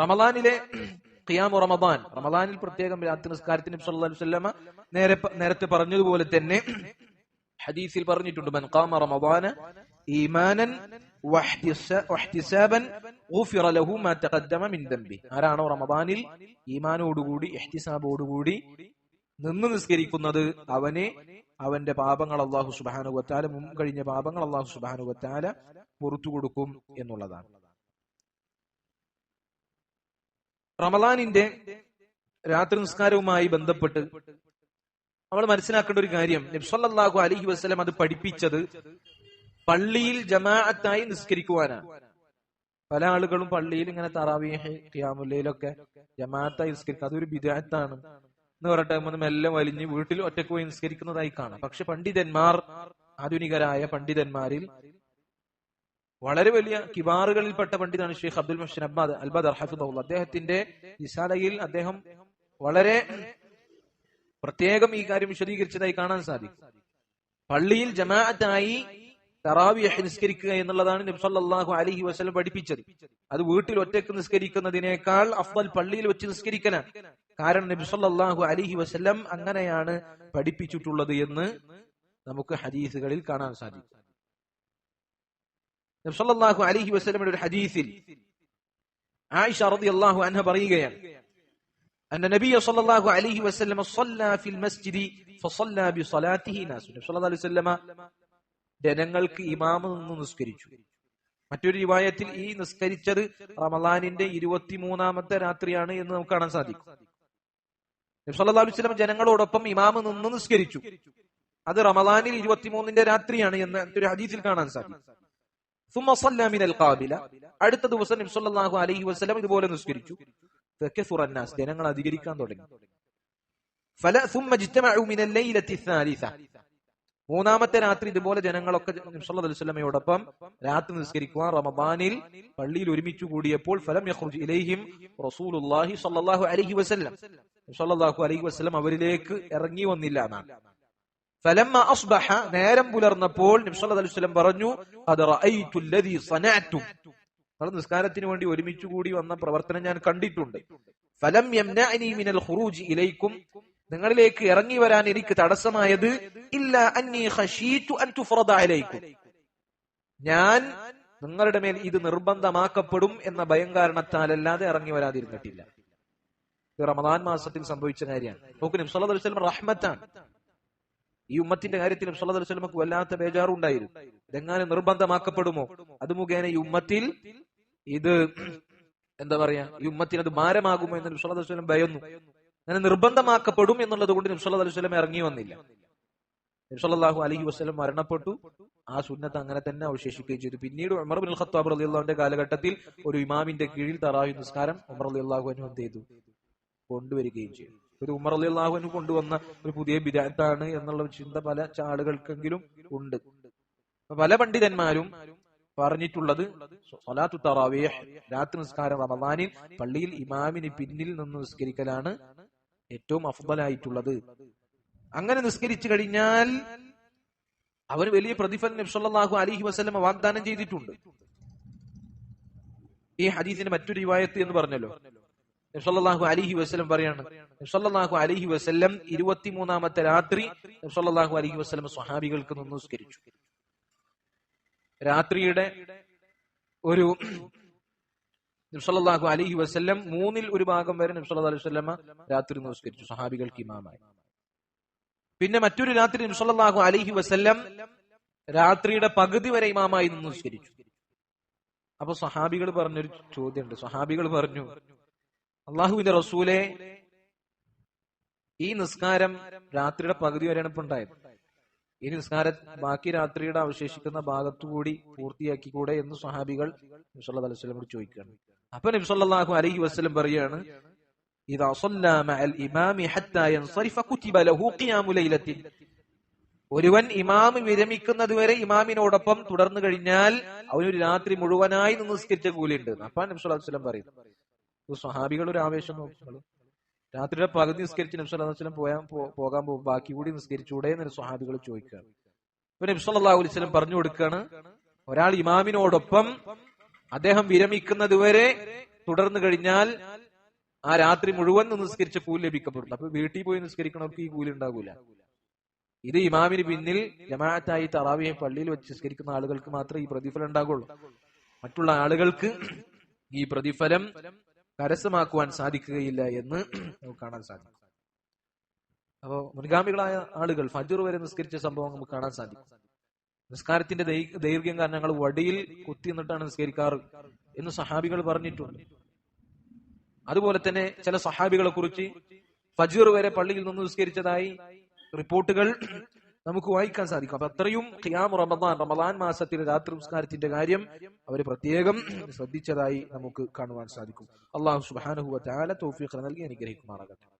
റമദാനിലെ ഖിയാമു റമദാൻ റമദാനിൽ പ്രത്യേകം രാത്രി നിസ്കാരത്തിന് വസല്ലമ നേരെ നേരത്തെ പറഞ്ഞതുപോലെ തന്നെ ഹദീസിൽ പറഞ്ഞിട്ടുണ്ട് മൻ ഖാമ റമദാന ഈമാനൻ ആരാണോ റമദാനിൽ ഈമാനോടുകൂടി എഹ്തിസാബോടുകൂടി നിന്ന് നിസ്കരിക്കുന്നത്? അവനെ അവന്റെ പാപങ്ങൾ അള്ളാഹു സുബാനുവത്താല മുൻ കഴിഞ്ഞ പാപങ്ങൾ അള്ളാഹു സുബാനുവത്താല പുറത്തു കൊടുക്കും എന്നുള്ളതാണ്. റമദാനിന്റെ രാത്രി നിസ്കാരവുമായി ബന്ധപ്പെട്ട് നമ്മൾ മനസ്സിലാക്കേണ്ട ഒരു കാര്യം. നബ്സല്ലാഹു അലഹി വസ്ലം അത് പഠിപ്പിച്ചത് പള്ളിയിൽ ജമാഅത്തായി നിസ്കരിക്കുവാനാണ്. പല ആളുകളും പള്ളിയിൽ ഇങ്ങനെ തറാവിയാമുല്ലയിലൊക്കെ ജമാഅത്തായി നിസ്കരിക്കുക അതൊരു വിദാത്താണ് എന്ന് പറഞ്ഞിട്ട് നമ്മൾ മെല്ലെ വലിഞ്ഞ് വീട്ടിൽ ഒറ്റയ്ക്ക് പോയി നിസ്കരിക്കുന്നതായി കാണാം. പക്ഷെ പണ്ഡിതന്മാർ ആധുനികരായ പണ്ഡിതന്മാരിൽ വളരെ വലിയ കിബാറുകളിൽപ്പെട്ട പണ്ഡിതാണ് ഷെയ്ഖ് അബ്ദുൽ മഷീൻ അബ്ബാദ് അൽബദ് ഹഫിദുള്ള അദ്ദേഹത്തിന്റെ നിസാലയിൽ അദ്ദേഹം വളരെ പ്രത്യേകം ഈ കാര്യം വിശദീകരിച്ചതായി കാണാൻ സാധിക്കും. പള്ളിയിൽ ജമാഅത്തായി തറാവിയഹ് നിസ്കരിക്കുക എന്നുള്ളതാണ് നബ്സല്ലാഹു അലഹി വസ്ലം പഠിപ്പിച്ചത്. അത് വീട്ടിൽ ഒറ്റയ്ക്ക് നിസ്കരിക്കുന്നതിനേക്കാൾ അഫ്ദൽ പള്ളിയിൽ വെച്ച് നിസ്കരിക്കലാണ്. കാരണം നബ്സല്ലാഹു അലഹി വസ്ലം അങ്ങനെയാണ് പഠിപ്പിച്ചിട്ടുള്ളത് എന്ന് നമുക്ക് ഹദീസുകളിൽ കാണാൻ സാധിക്കും. നബ്സല്ലാഹു അലഹി വസ്ലമിന്റെ ഒരു ഹദീസിൽ ആയിഷ റളിയല്ലാഹു അൻഹ പറയുകയാണ് أن النبي صلى الله عليه وسلم صلى في المسجد فصلى بصلاته ناس നബി സല്ലല്ലാഹു അലൈഹി വസല്ലമ ജനങ്ങൾക്ക് ഇമാമ് നിന്ന് നിസ്കരിച്ചു മറ്റൊരു റിവായത്തിൽ ഈ നിസ്കരിച്ചത് റമദാനിന്റെ ഇരുപത്തിമൂന്നാമത്തെ രാത്രിയാണ് എന്ന് നമുക്ക് കാണാൻ സാധിക്കും നബി സല്ലല്ലാഹു അലൈഹി വസല്ലം ജനങ്ങളോടൊപ്പം ഇമാമ് നിന്ന് നിസ്കരിച്ചു അത് റമദാനിൽ ഇരുപത്തിമൂന്നിന്റെ രാത്രിയാണ് എന്ന് ഒരു ഹദീസിൽ കാണാൻ സാധിക്കും അടുത്ത ദിവസം അലഹി വസ്ലം ഇതുപോലെ നിസ്കരിച്ചു. ജനങ്ങൾ അധികരിക്കാൻ തുടങ്ങി. ഫല മൂന്നാമത്തെ രാത്രി ഇതുപോലെ ജനങ്ങളൊക്കെ നബ്സല്ലാ രാത്രി നിസ്കരിക്കുവാൻ റമബാനിൽ പള്ളിയിൽ ഒരുമിച്ച് കൂടിയപ്പോൾ ഫലം വസ്ലം ഇലൈഹിം റസൂലുല്ലാഹി അലൈഹി വസല്ലം. അലൈഹി വസല്ലം അവരിലേക്ക് ഇറങ്ങി വന്നില്ല എന്നാണ്. ഫലമ്മ അസ്ബഹ നേരം പുലർന്നപ്പോൾ നബി സല്ലല്ലാഹു അലൈഹി വസല്ലം പറഞ്ഞു അത് നിസ്കാരത്തിന് വേണ്ടി ഒരുമിച്ച് കൂടി വന്ന പ്രവർത്തനം ഞാൻ കണ്ടിട്ടുണ്ട്. ഫലം മിനൽ ഖുറൂജി ഇലൈക്കും. നിങ്ങളിലേക്ക് ഇറങ്ങി വരാൻ എനിക്ക് തടസ്സമായത് ഇല്ല അന്നി ഖശീതു അൻ ഞാൻ നിങ്ങളുടെ മേൽ ഇത് നിർബന്ധമാക്കപ്പെടും എന്ന ഭയം കാരണത്താലല്ലാതെ ഇറങ്ങി വരാതിരുന്നിട്ടില്ല. റമദാൻ മാസത്തിൽ സംഭവിച്ച കാര്യമാണ്. നോക്കൂ നബി സല്ലല്ലാഹു അലൈഹി റഹ്മത്താണ്. ഈ ഉമ്മത്തിന്റെ കാര്യത്തിൽ സല്ലല്ലാഹു അലൈഹി വസല്ലമക്ക് വല്ലാത്ത ബേജാറുണ്ടായിരുന്നു. ഇതെങ്ങാനും നിർബന്ധമാക്കപ്പെടുമോ? അത് മുഖേന ഈ ഉമ്മത്തിൽ ഇത് എന്താ പറയാ ഈ ഉമ്മത്തിന് അത് ഭാരമാകുമോ എന്ന് നബി സല്ലല്ലാഹു അലൈഹി വസല്ലം ഭയന്നു. അങ്ങനെ നിർബന്ധമാക്കപ്പെടും എന്നുള്ളത് കൊണ്ട് നബി സല്ലല്ലാഹു അലൈഹി വസല്ലം ഇറങ്ങി വന്നില്ല. നബി സല്ലല്ലാഹു അലൈഹി മരണപ്പെട്ടു. ആ സുന്നത്ത് അങ്ങനെ തന്നെ അവശേഷിക്കുകയും ചെയ്തു. പിന്നീട് ഉമർ ബിൻ ഖത്താബ് റളിയല്ലാഹുവിന്റെ കാലഘട്ടത്തിൽ ഒരു ഇമാമിന്റെ കീഴിൽ തറാവി നിസ്കാരം ഉമർ റളിയല്ലാഹു അൻഹു ചെയ്തു? കൊണ്ടുവരികയും ചെയ്യും ഒരു ഉമർ അലി അള്ളാഹുവിന് കൊണ്ടുവന്ന ഒരു പുതിയ ബിരാത്താണ് എന്നുള്ള ചിന്ത പല ആളുകൾക്കെങ്കിലും ഉണ്ട്. പല പണ്ഡിതന്മാരും പറഞ്ഞിട്ടുള്ളത് സ്വലാത്തു തറാവീഹ് രാത്രി നിസ്കാരം റമദാനിൽ പള്ളിയിൽ ഇമാമിന് പിന്നിൽ നിന്ന് നിസ്കരിക്കലാണ് ഏറ്റവും അഫ്ബലായിട്ടുള്ളത് അങ്ങനെ നിസ്കരിച്ചു കഴിഞ്ഞാൽ അവന് വലിയ പ്രതിഫലം നബി അലിഹി വസല്ലമ വാഗ്ദാനം ചെയ്തിട്ടുണ്ട്. ഈ ഹദീസിന്റെ മറ്റൊരു റിവായത്ത് എന്ന് പറഞ്ഞല്ലോ. നബി അലിഹി വസ്ലം പറയാണ്. നബി അലിഹി വസ്ലം ഇരുപത്തിമൂന്നാമത്തെ രാത്രി നബി അലിഹി വസ്ലം സ്വഹാബികൾക്ക് നിന്നുസ്കരിച്ചു രാത്രിയുടെ ഒരു നബി അലിഹി വസല്ലം മൂന്നിൽ ഒരു ഭാഗം വരെ നബി സല്ലല്ലാഹു അലൈഹി വസ്ലമ രാത്രി നമസ്കരിച്ചു സ്വഹാബികൾക്ക് ഇമാമായി. പിന്നെ മറ്റൊരു രാത്രി നബി അലിഹി വസല്ലം രാത്രിയുടെ പകുതി വരെ ഇമാമായി നമസ്കരിച്ചു. അപ്പൊ സഹാബികൾ പറഞ്ഞൊരു ചോദ്യമുണ്ട്. സ്വഹാബികൾ പറഞ്ഞു അള്ളാഹുവിന്റെ റസൂലെ ഈ നിസ്കാരം രാത്രിയുടെ പകുതി വരെയാണ് ഇപ്പൊ ഉണ്ടായത്. ഈ നിസ്കാര ബാക്കി രാത്രിയുടെ അവശേഷിക്കുന്ന ഭാഗത്തുകൂടി പൂർത്തിയാക്കിക്കൂടെ എന്ന് സഹാബികൾ നബ്സല്ലാ അലൈവലമോട് ചോദിക്കുകയാണ്. അപ്പൊ നബ്സല്ലാഹു അലൈഹി വസ്ലം പറയാണ് ഒരുവൻ ഇമാം വിരമിക്കുന്നത് വരെ ഇമാമിനോടൊപ്പം തുടർന്നു കഴിഞ്ഞാൽ അവനൊരു രാത്രി മുഴുവനായി നിസ്കരിച്ച കൂലിയുണ്ട്. അപ്പൊ നബ്സുല്ലാ വസ്ലം പറയുന്നു സ്വഹാബികൾ ഒരു ആവേശം നോക്കുന്നത് രാത്രിയുടെ പകുതി നിസ്കരിച്ച് നബ്സല്ലാ വസ്ലം പോയാൻ പോകാൻ പോകും ബാക്കി കൂടി നിസ്കരിച്ചൂടെ എന്ന് സ്വഹാബികൾ ചോദിക്കുകയാണ് ഇപ്പൊ നബ്സല്ലാ വസ്ലം പറഞ്ഞു കൊടുക്കുകയാണ് ഒരാൾ ഇമാമിനോടൊപ്പം അദ്ദേഹം വിരമിക്കുന്നത് വരെ തുടർന്ന് കഴിഞ്ഞാൽ ആ രാത്രി മുഴുവൻ നിസ്കരിച്ച കൂലി ലഭിക്കപ്പെടും അപ്പൊ വീട്ടിൽ പോയി നിസ്കരിക്കണവർക്ക് ഈ കൂലി ഉണ്ടാകൂല ഇത് ഇമാമിന് പിന്നിൽ ജമാഅത്തായി തറാവിയെ പള്ളിയിൽ വെച്ച് നിസ്കരിക്കുന്ന ആളുകൾക്ക് മാത്രമേ ഈ പ്രതിഫലം ഉണ്ടാകുള്ളൂ മറ്റുള്ള ആളുകൾക്ക് ഈ പ്രതിഫലം കരസ്ഥമാക്കുവാൻ സാധിക്കുകയില്ല എന്ന് നമുക്ക് കാണാൻ സാധിക്കും. അപ്പോ മുൻഗാമികളായ ആളുകൾ ഫജർ വരെ നിസ്കരിച്ച സംഭവം നമുക്ക് കാണാൻ സാധിക്കും. നിസ്കാരത്തിന്റെ ദൈർഘ്യം കാരണം ഞങ്ങൾ വടിയിൽ കുത്തി നിന്നിട്ടാണ് നിസ്കരിക്കാറ് എന്ന് സഹാബികൾ പറഞ്ഞിട്ടുണ്ട്. അതുപോലെ തന്നെ ചില സഹാബികളെ കുറിച്ച് ഫജീർ വരെ പള്ളിയിൽ നിന്ന് നിസ്കരിച്ചതായി റിപ്പോർട്ടുകൾ നമുക്ക് വായിക്കാൻ സാധിക്കും. അപ്പൊ അത്രയും ഖിയാം റമദാൻ റമദാൻ മാസത്തിലെ രാത്രി നിസ്കാരത്തിന്റെ കാര്യം അവർ പ്രത്യേകം ശ്രദ്ധിച്ചതായി നമുക്ക് കാണുവാൻ സാധിക്കും. അള്ളാഹു സുബാനുഹുവ തൗഫീഖ് നൽകി അനുഗ്രഹിക്കുമാറാകട്ടെ.